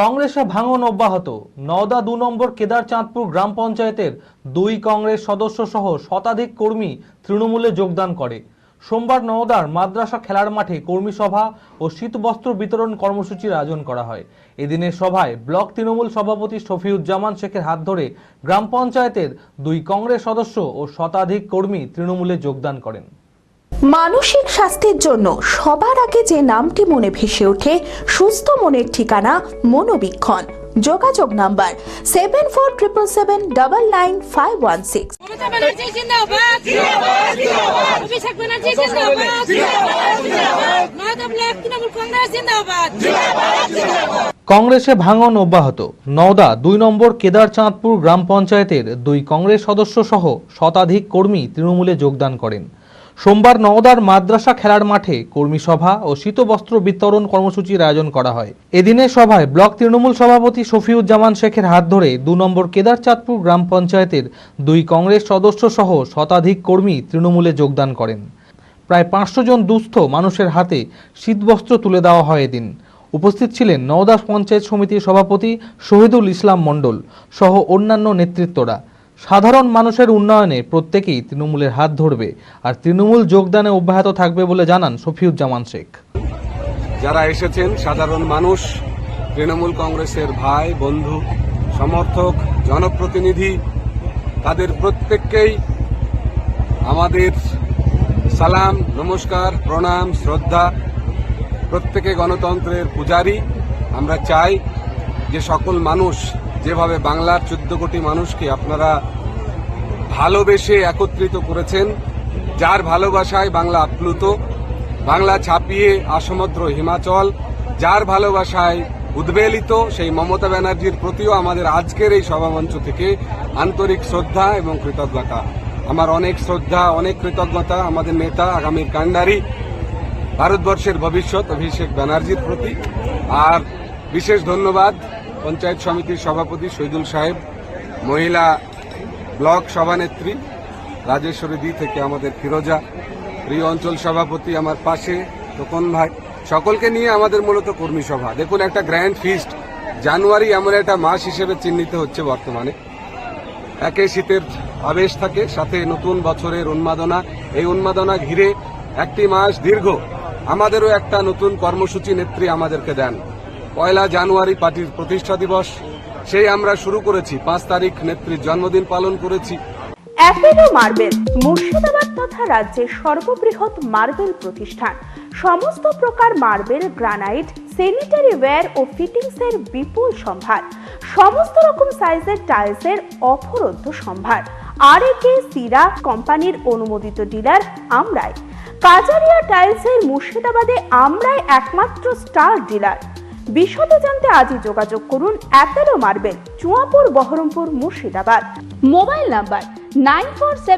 কংগ্রেসে ভাঙন অব্যাহত। নওদা দু নম্বর কেদারচাঁদপুর গ্রাম পঞ্চায়েতের দুই কংগ্রেস সদস্য সহ শতাধিক কর্মী তৃণমূলে যোগদান করে। সোমবার নওদার মাদ্রাসা খেলার মাঠে কর্মী সভা ও শীতবস্ত্র বিতরণ কর্মসূচির আয়োজন করা হয়। এদিনের সভায় ব্লক তৃণমূল সভাপতি শফিউজ্জামান শেখের হাত ধরে গ্রাম পঞ্চায়েতের দুই কংগ্রেস সদস্য ও শতাধিক কর্মী তৃণমূলে যোগদান করেন। মানসিক স্বাস্থ্যের জন্য সবার আগে যে নামটি মনে ভেসে ওঠে সুস্থ মনের ঠিকানা মনোবীক্ষণ। যোগাযোগ number seven four triple seven double nine five one six কংগ্রেসে ভাঙন অব্যাহত। নওদা দুই নম্বর কেদারচাঁদপুর গ্রাম পঞ্চায়েতের দুই কংগ্রেস সদস্য সহ শতাধিক কর্মী তৃণমূলে যোগদান করেন। সোমবার নওদার মাদ্রাসা খেলার মাঠে কর্মী সভা ও শীতবস্ত্র বিতরণ কর্মসূচির আয়োজন করা হয়। এদিনের সভায় ব্লক তৃণমূল সভাপতি শফিউজ্জামান শেখের হাত ধরে দু নম্বর কেদারচাঁদপুর গ্রাম পঞ্চায়েতের দুই কংগ্রেস সদস্য সহ শতাধিক কর্মী তৃণমূলে যোগদান করেন। প্রায় পাঁচশো জন দুস্থ মানুষের হাতে শীতবস্ত্র তুলে দেওয়া হয় এদিন। উপস্থিত ছিলেন নওদাস পঞ্চায়েত সমিতির সভাপতি শহীদুল ইসলাম মণ্ডল সহ অন্যান্য নেতৃত্বরা। সাধারণ মানুষের উন্নয়নে প্রত্যেকেই তৃণমূলের হাত ধরবে আর তৃণমূল যোগদানে অব্যাহত থাকবে বলে জানান শফিউজ্জামান শেখ। যারা এসেছেন, সাধারণ মানুষ, তৃণমূল কংগ্রেসের ভাই, বন্ধু, সমর্থক, জনপ্রতিনিধি, তাদের প্রত্যেককেই আমাদের সালাম, নমস্কার, প্রণাম, শ্রদ্ধা। প্রত্যেকে গণতন্ত্রের পূজারী। আমরা চাই যে সকল মানুষ যেভাবে বাংলার চোদ্দ কোটি মানুষকে আপনারা ভালোবেসে একত্রিত করেছেন, যার ভালোবাসায় বাংলা আপ্লুত, বাংলা ছাপিয়ে আসমদ্র হিমাচল, যার ভালোবাসায় উদ্বেলিত সেই মমতা ব্যানার্জির প্রতিও আমাদের আজকের এই সভামঞ্চ থেকে আন্তরিক শ্রদ্ধা এবং কৃতজ্ঞতা। আমার অনেক শ্রদ্ধা, অনেক কৃতজ্ঞতা আমাদের নেতা আগামীর কান্ডারি ভারতবর্ষের ভবিষ্যৎ অভিষেক ব্যানার্জির প্রতি। আর বিশেষ ধন্যবাদ পঞ্চায়েত সমিতির সভাপতি শহীদুল সাহেব, মহিলা ব্লক সভানেত্রী রাজেশ্বরী দি থেকে আমাদের ফিরোজা, প্রিয় অঞ্চল সভাপতি আমার পাশে তোকন ভাই, সকলকে নিয়ে আমাদের মূলত কর্মী সভা। দেখুন, একটা গ্র্যান্ড ফিস্ট। জানুয়ারি এমন একটা মাস হিসেবে চিহ্নিত হচ্ছে বর্তমানে। একে শীতের আবেশ থাকে, সাথে নতুন বছরের উন্মাদনা। এই উন্মাদনা ঘিরে একটি মাস দীর্ঘ। আমাদেরও একটা নতুন কর্মসূচি নেত্রী আমাদেরকে দেন। পয়লা জানুয়ারি পার্টির প্রতিষ্ঠা দিবস। সেই আমরা শুরু করেছি। পাঁচ তারিখ নেত্রীর জন্মদিন পালন করেছি। অ্যাপেলো মার্বেল, মুর্শিদাবাদ তথা রাজ্যের সর্ববৃহৎ মার্বেল প্রতিষ্ঠান। সমস্ত প্রকার মার্বেল, গ্রানাইট স্যানিটারি ওয়্যার ও ফিটিংসের বিপুল সম্ভার। সমস্ত রকম সাইজের টাইলসের অফরন্ত সম্ভার। আর একে সিরা কোম্পানির অনুমোদিত ডিলার আমরাই। কাজারিয়া টাইলসের মুর্শিদাবাদে আমরাই একমাত্র স্টার ডিলার বিশদে জানতে আজই যোগাযোগ করুন Apollo marble Chuapur Baharampur Murshidabad. Mobile number nine four seven